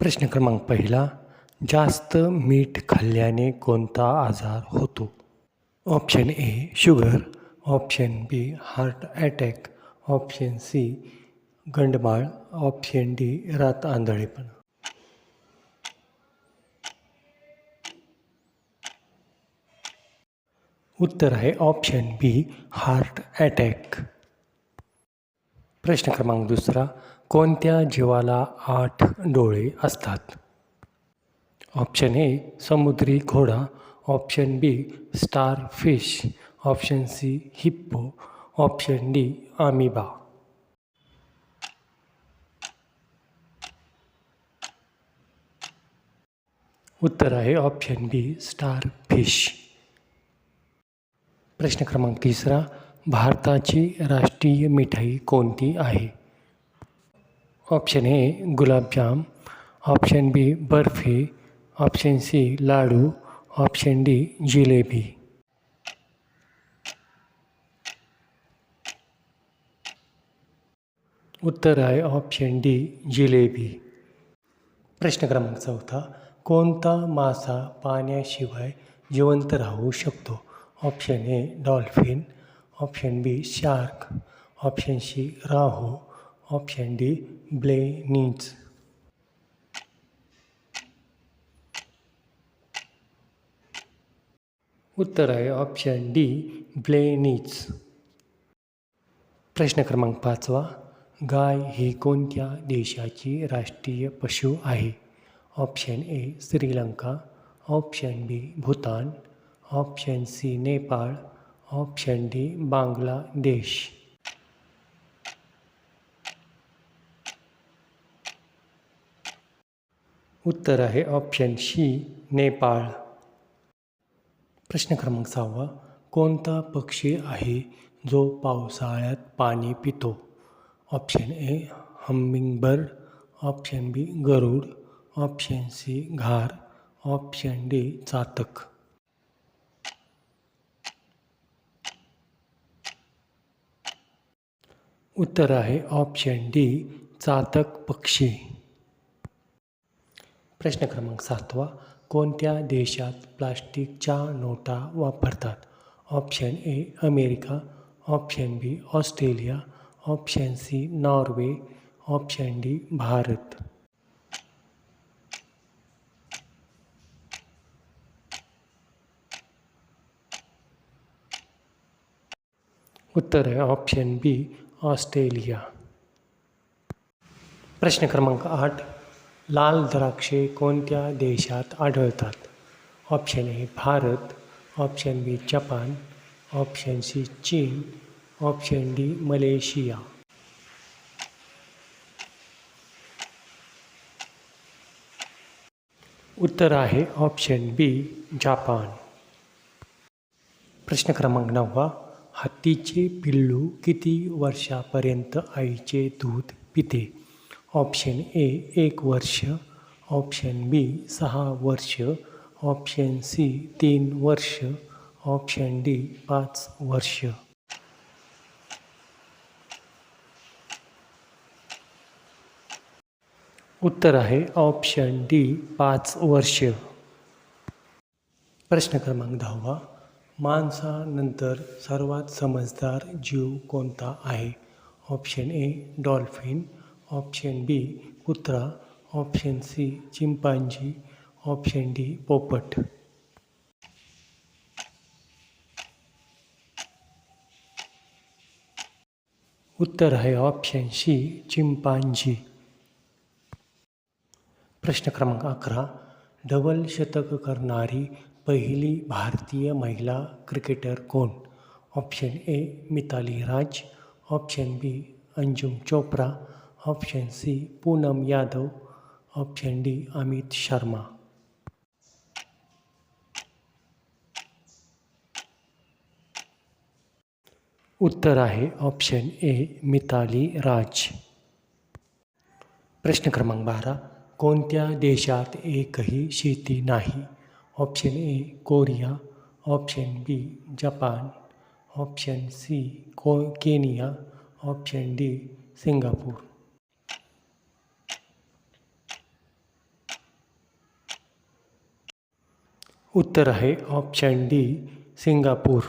प्रश्न क्रमांक पहिला, जास्त मीठ खाल्ल्याने कोणता आजार होतो? Option A, sugar, option B, heart attack, option C, गंडमाळ, option D, रात आंधळेपणा. उत्तर आहे ऑप्शन बी, हार्ट अटॅक. प्रश्न क्रमांक दुसरा कोणत्या जीवाला आठ डोळे असतात? ऑप्शन ए, समुद्री घोडा. Option B, starfish. Option C, hippo. Option D amoeba उत्तर आहे ऑप्शन बी, स्टार फ़िश. प्रश्न क्रमांक तिसरा, भारताची राष्ट्रीय मिठाई कोणती आहे? Option A gulab jam option B barfi option C ladoo option D jalebi उत्तर आहे ऑप्शन डी जिलेबी प्रश्न क्रमांक चौथा, कोणता मासा पाण्याशिवाय जिवंत राहू शकतो? Option A dolphin option B shark option C Rahu. Option D blennies उत्तर आहे ऑप्शन डी ब्लेनीज प्रश्न क्रमांक पाचवा, गाय ही कोणत्या देशाची राष्ट्रीय पशु आहे? Option A Sri Lanka. Option B Bhutan. Option C Nepal. Option D Bangladesh. उत्तर आहे ऑप्शन सी नेपाळ. प्रश्न क्रमांक सहावा, कोणता पक्षी आहे जो पावसाळ्यात पाणी पितो? Option A hummingbird option B Garuda. Option C घार. Option D चातक. उत्तर आहे ऑप्शन डी चातक पक्षी. प्रश्न क्रमांक सातवा, कोणत्या देशात प्लास्टिकच्या नोटा वापरतात? Option A America. Option B Australia. Option C Norway. Option D Bharat. उत्तर है ऑप्शन बी ऑस्ट्रेलिया. प्रश्न क्रमांक आठ लाल द्राक्षे कोणत्या देशात आढळतात? Option A Bharat. Option B Japan. Option C चीन. Option D Malaysia. उत्तर आहे ऑप्शन बी जापान. प्रश्न क्रमांक नववा. हत्तीचे पिल्लू किती वर्षापर्यंत आईचे दूध पिते? ऑप्शन ए, एक वर्ष, ऑप्शन बी, सहा वर्ष, ऑप्शन सी, तीन वर्ष, ऑप्शन डी, पाच वर्ष. उत्तर आहे ऑप्शन डी, पाच वर्ष. प्रश्न क्रमांक दहावा, माणसानंतर सर्वात समजदार जीव कोणता आहे? Option A, dolphin option B, कुत्रा, option C, chimpanzee, option D, पोपट. उत्तर है ऑप्शन सी, चिंपांजी. प्रश्न क्रमांक अकरा, डबल शतक करणारी पहिली भारतीय महिला क्रिकेटर कोण? Option A, Mithali Raj. Option B, Anjum Chopra. Option C Poonam Yadav option D Amit Sharma उत्तर आहे ऑप्शन ए मिताली राज प्रश्न क्रमांक बारा कोणत्या देशात एकही शेती नाही option A Korea option B Japan option C को केनिया ऑप्शन डी सिंगापूर उत्तर आहे ऑप्शन डी सिंगापूर.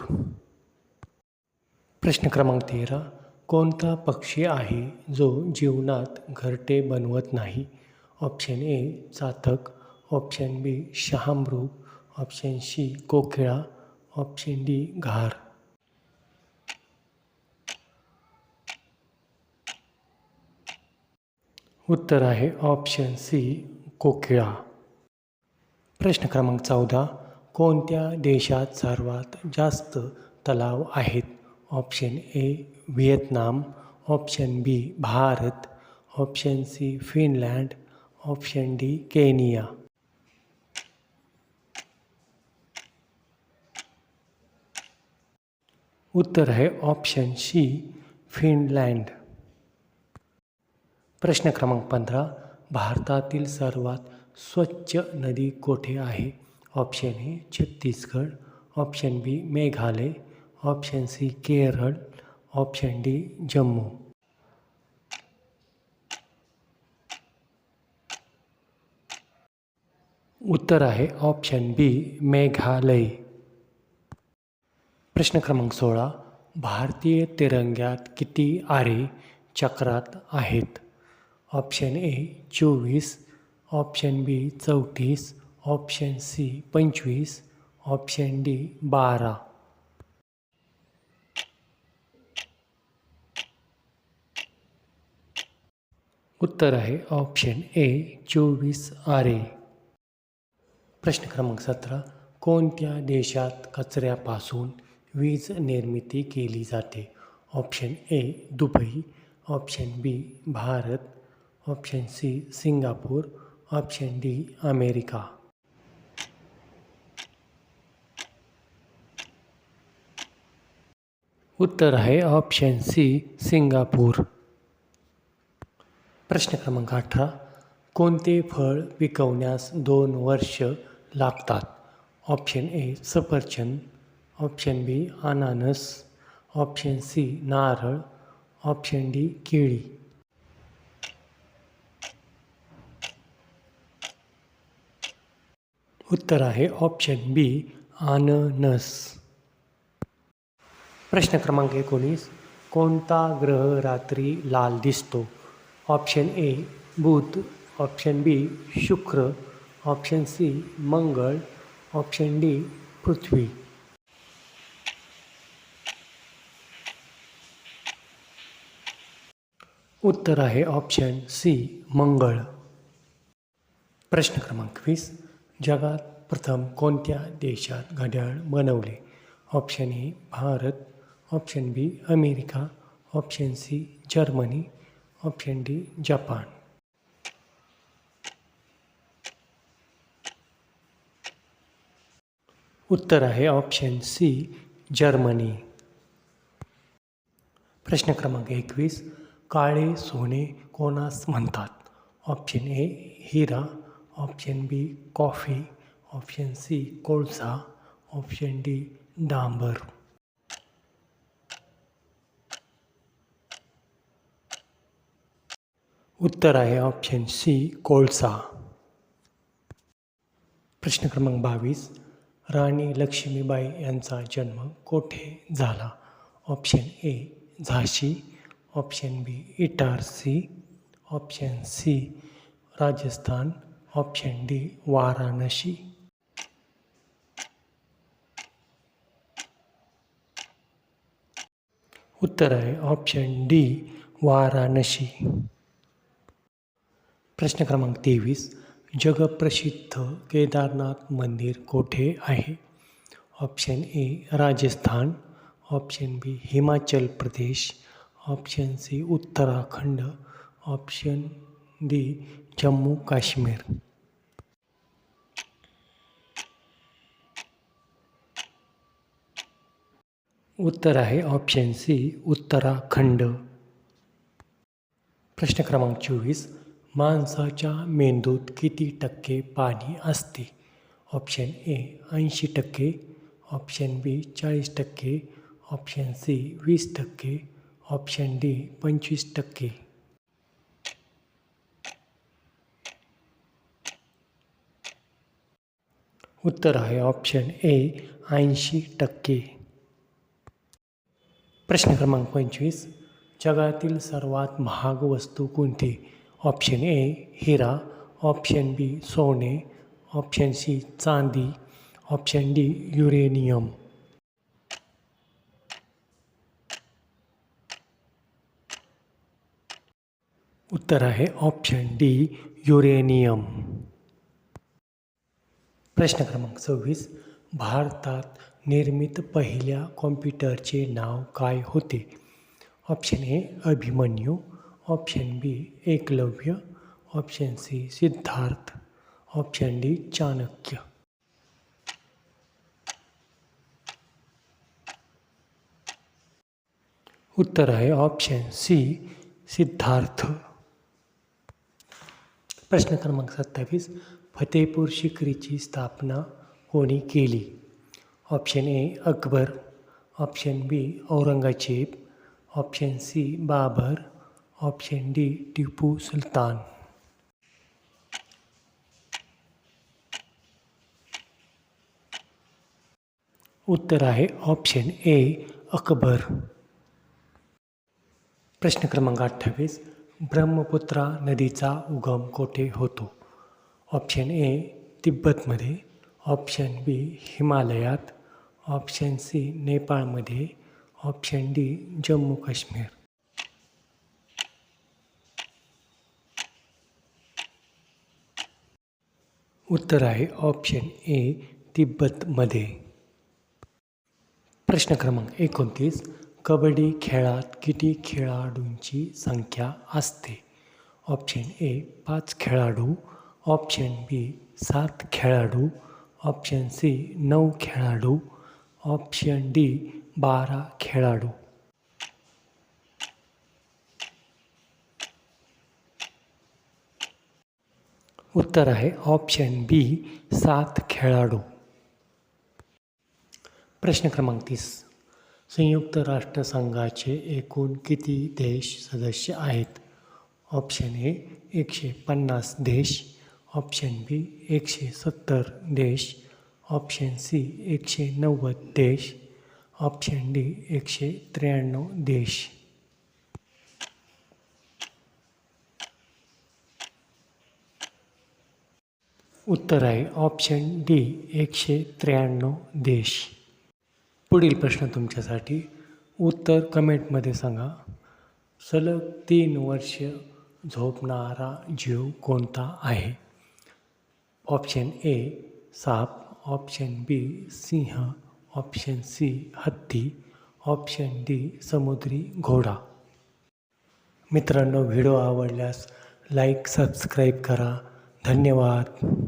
प्रश्न क्रमांक तेरा कोणता पक्षी आहे जो जीवनात घरटे बनवत नाही? ऑप्शन ए चातक ऑप्शन बी शहामृग. ऑप्शन सी कोकिळा. ऑप्शन डी घार. उत्तर आहे ऑप्शन सी कोकिळा. प्रश्न क्रमांक चौदा, कोणत्या देशात सर्वात जास्त तलाव आहेत? Option A, Vietnam, option B, Bharat, option C, Finland, option D, Kenya. उत्तर आहे ऑप्शन सी, फिनलँड. प्रश्न क्रमांक पंधरा, भारतातील सर्वात स्वच्छ नदी कोठे आहे? Option A Chhattisgarh option B, Meghalaya. Option C Kerala option D, Jammu. उत्तर आहे, ऑप्शन बी, मेघालय. प्रश्न क्रमांक सोळा, भारतीय तिरंग्यात किती आरे चक्रात आहेत? ऑप्शन ए, चोवीस. ऑप्शन बी चौतीस, ऑप्शन सी पंचवीस, ऑप्शन डी बारा. उत्तर आहे ऑप्शन ए चोवीस आरे. प्रश्न क्रमांक सतरा, कोणत्या देशात कचऱ्यापासून वीज निर्मिती केली जाते? Option A Dubai, option B Bharat, option C Singapore option D America. उत्तर है ऑप्शन सी सिंगापूर। प्रश्न क्रमांक अठरा, कोणते फळ पिकवण्यास दोन वर्ष लागतात? ऑप्शन ए सफरचंद. ऑप्शन बी अनानस. ऑप्शन सी नारळ. ऑप्शन डी केळी. उत्तर आहे ऑप्शन बी अननस. प्रश्न क्रमांक एकोणीस, कोणता ग्रह रात्री लाल दिसतो? ऑप्शन ए बुध. ऑप्शन बी शुक्र. ऑप्शन सी मंगळ. ऑप्शन डी पृथ्वी. उत्तर आहे ऑप्शन सी मंगळ. प्रश्न क्रमांक वीस जगात प्रथम कोणत्या देशात घड्याळ बनवले? Option A Bharat. Option B America. Option C Germany. Option D Japan. उत्तर आहे ऑप्शन सी जर्मनी. प्रश्न क्रमांक एकवीस. काळे सोने कोणास म्हणतात? Option A Hira. Option B coffee, option C कोळसा ऑप्शन डी डांबर। उत्तर आहे ऑप्शन सी कोळसा प्रश्न क्रमांक बावीस, राणी लक्ष्मीबाई यांचा जन्म कोठे झाला? Option A झाशी, option B Itarsi, option C Rajasthan option D Varanasi उत्तर है ऑप्शन डी वाराणसी प्रश्न क्रमांक तेवीस जगप्रसिद्ध केदारनाथ मंदिर कोठे आहे option A Rajasthan option B Himachal Pradesh option C Uttarakhand option D Jammu Kashmir. उत्तर आहे ऑप्शन सी उत्तराखंड. प्रश्न क्रमांक चोवीस, माणसाच्या मेंदूत किती टक्के पाणी असते? ऑप्शन ए ऐंशी टक्के. ऑप्शन बी चाळीस टक्के. ऑप्शन सी वीस टक्के. ऑप्शन डी पंचवीस टक्के. उत्तर आहे ऑप्शन ए ऐंशी टक्के. प्रश्न क्रमांक पंचवीस. जगातील सर्वात महाग वस्तू कोणती? ऑप्शन ए हिरा. ऑप्शन बी सोने. ऑप्शन सी चांदी. ऑप्शन डी युरेनियम उत्तर आहे ऑप्शन डी युरेनियम प्रश्न क्रमांक सव्वीस. भारतात निर्मित पहिल्या कॉम्प्युटरचे नाव काय होते? Option A, Abhimanyu. Option B, Eklavya. Option C, Siddharth. Option D, Chanakya. उत्तर आहे ऑप्शन सी, सिद्धार्थ. प्रश्न क्रमांक सत्तावीस. फतेपूर शिकरीची स्थापना कोणी केली option A, Akbar. Option B, Aurangzeb. Option C, Babur. Option D, Tipu Sultan. उत्तर आहे ऑप्शन ए, अकबर। प्रश्न क्रमांक अठ्ठावीस, ब्रह्मपुत्रा नदीचा उगम कोठे होतो? ऑप्शन ए तिब्बतमध्ये. ऑप्शन बी हिमालयात. ऑप्शन सी नेपाळमध्ये. Option D Jammu Kashmir. उत्तर आहे ऑप्शन ए तिब्बतमध्ये. प्रश्न क्रमांक एकोणतीस कबड्डी खेळात किती खेळाडूंची संख्या असते? ऑप्शन ए पाच खेळाडू. ऑप्शन बी सात खेळाडू. ऑप्शन सी नऊ खेळाडू. ऑप्शन डी बारा खेळाडू. उत्तर आहे ऑप्शन बी सात खेळाडू. प्रश्न क्रमांक तीस. संयुक्त राष्ट्रसंघाचे एकूण किती देश सदस्य आहेत? ऑप्शन ए एकशे पन्नास देश. ऑप्शन बी एकशे सत्तर देश ऑप्शन सी एकशे नव्वद देश ऑप्शन डी एकशे त्र्याण्णव देश. उत्तर आहे ऑप्शन डी एकशे त्र्याण्णव देश. पुढील प्रश्न तुमच्यासाठी उत्तर कमेंटमध्ये सांगा. सलग तीन वर्ष झोपणारा जीव कोणता आहे? ऑप्शन ए सांप, ऑप्शन बी सिंह, ऑप्शन सी हत्ती, ऑप्शन डी समुद्री घोडा. मित्रांनो, व्हिडिओ आवडल्यास लाईक, सबस्क्राईब करा. धन्यवाद.